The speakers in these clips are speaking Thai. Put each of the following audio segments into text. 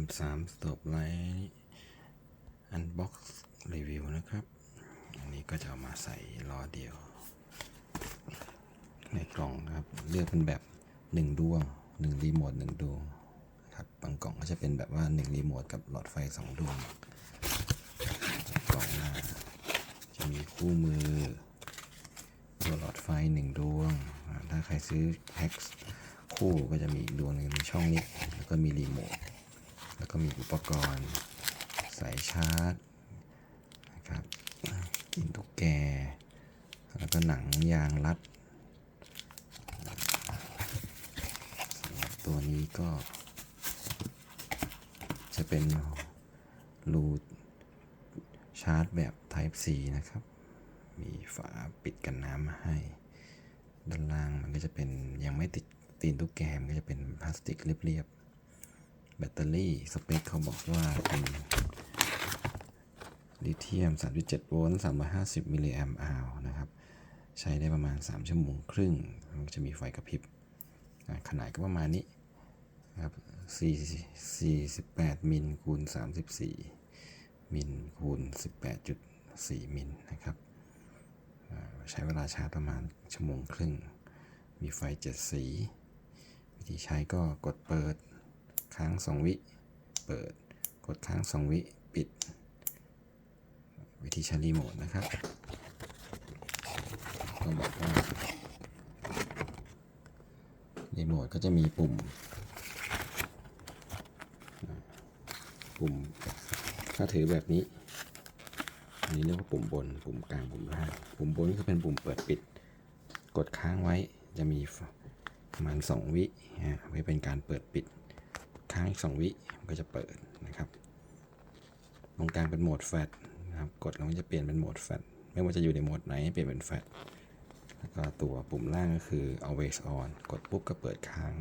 M3 Stop Light Unbox Review นะครับ อันนี้ก็จะเอามาใส่ล้อเดียว ในกล่องนะครับ เลือกเป็นแบบ 1ดวง1รีโมท1ดวงครับบางกล่องก็จะเป็นแบบว่า 1 รีโมทกับหลอดไฟ 2 ดวง กล่องหน้า จะมีคู่มือ ตัวหลอดไฟหนึ่งดวง ถ้าใครซื้อแพ็คคู่ก็จะมีอีกดวงหนึ่งมีช่องนี้ แล้วก็มีรีโมท ก็มีอุปกรณ์สายชาร์จนะครับกินตุ๊กแก แล้วก็หนังยางรัดตัวนี้ก็ จะเป็นรูชาร์จแบบ Type C นะครับ มีฝาปิดกันน้ำมาให้ ด้านล่างมันก็จะเป็นยังไม่ติดตีนตุ๊กแกมนก็จะเป็นพลาสติกเรียบๆ แบตเตอรี่สเปคเขาบอกว่าเป็นลิเธียม 3.7 โวลต์ 350 มิลลิแอมป์อาวนะครับ ใช้ได้ประมาณ 3 ชั่วโมงครึ่ง มันจะมีไฟกระพริบ ขนาดก็ประมาณนี้นะครับ4 48มิลคูณ 34 มิลคูณ 18.4 มิลนะครับใช้เวลาชาร์จประมาณชั่วโมงครึ่ง มีไฟเจ็ดสี วิธีใช้ก็กดเปิด ค้างสองวิ เปิด กดค้างสองวิ ปิด วิธีใช้รีโมทนะครับก็บอกว่ารีโมทก็จะมีปุ่ม ปุ่ม ถ้าถือแบบนี้ อันนี้เรียกว่าปุ่มบน ปุ่มกลาง ปุ่มล่าง ปุ่มบนก็เป็นปุ่มเปิดปิด กดค้างไว้ จะมีประมาณ 2 วิไว้เป็นการเปิดปิด ค้างอีก2วิมันก็จะเปิดนะครับตรงกลางเป็นโหมดแฟลชนะครับกดแล้วมันจะเปลี่ยนเป็นโหมดแฟลชไม่ว่าจะอยู่ในโหมดไหนเปลี่ยนเป็นแฟลชแล้วก็ตัวปุ่มล่างก็คือ always on กดปุ๊บก็เปิดค้าง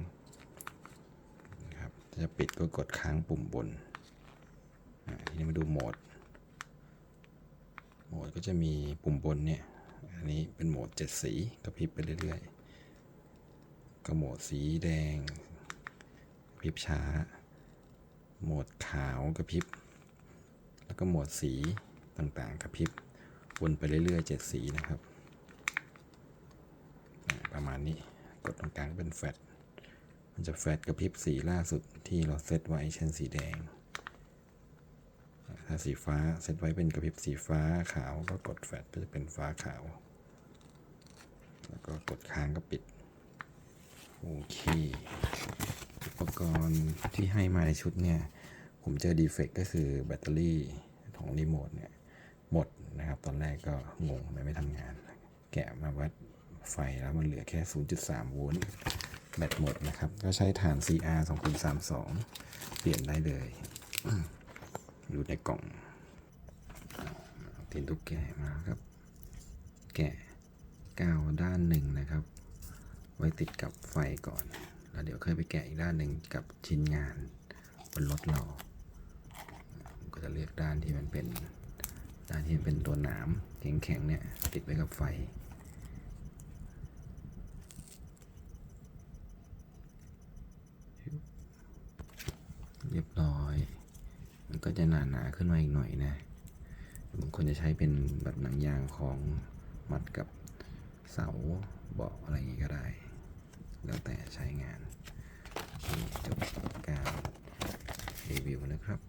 นะครับจะปิดก็กดค้างปุ่มบนทีนี้มาดูโหมด โหมดก็จะมีปุ่มบนเนี่ย อันนี้เป็นโหมดเจ็ดสีกระพริบไปเรื่อยๆก็โหมดสีแดง พริบช้า โหมดขาวกระพริบ แล้วก็โหมดสีต่างๆกระพริบ วนไปเรื่อยๆเจ็ดสีนะครับ ประมาณนี้ กดตรงกลางเป็นแฟลชมันจะแฟลชกระพริบสีล่าสุดที่เราเซตไว้เช่นสีแดง ถ้าสีฟ้าเซตไว้เป็นกระพริบสีฟ้าขาวก็กดแฟลชก็จะเป็นฟ้าขาว แล้วก็กดค้างก็ปิด โอเค ปกรณ์ที่ให้มาในชุดเนี่ย ผมเจอดีเฟกก็คือแบตเตอรี่ของรีโมทเนี่ยหมดนะครับ ตอนแรกก็งงไม่ไม่ทำงาน แกะมาวัดไฟแล้วมันเหลือแค่ 0.3 โวลต์แบตหมดนะครับ ก็ใช้ฐาน CR 2032 เปลี่ยนได้เลยอยู่ในกล่องตีนตุ๊กแกะมาครับ แกะกาวด้านหนึ่งนะครับ ไว้ติดกับไฟก่อน แล้วเดี๋ยวค่อยไปแกะอีกด้านหนึ่งกับชิ้นงานบนรถเรา ก็จะเลือกด้านที่มันเป็นด้านที่มันเป็นตัวหนามแข็งๆเนี่ย ติดไว้กับไฟเรียบร้อย มันก็จะหนาหนาๆขึ้นมาอีกหน่อยนะบางคนจะใช้เป็นแบบหนังยางของมัดกับเสาเบาะอะไรอย่างงี้ก็ได้ แล้วแต่ใช้งานจบการรีวิวนะครับ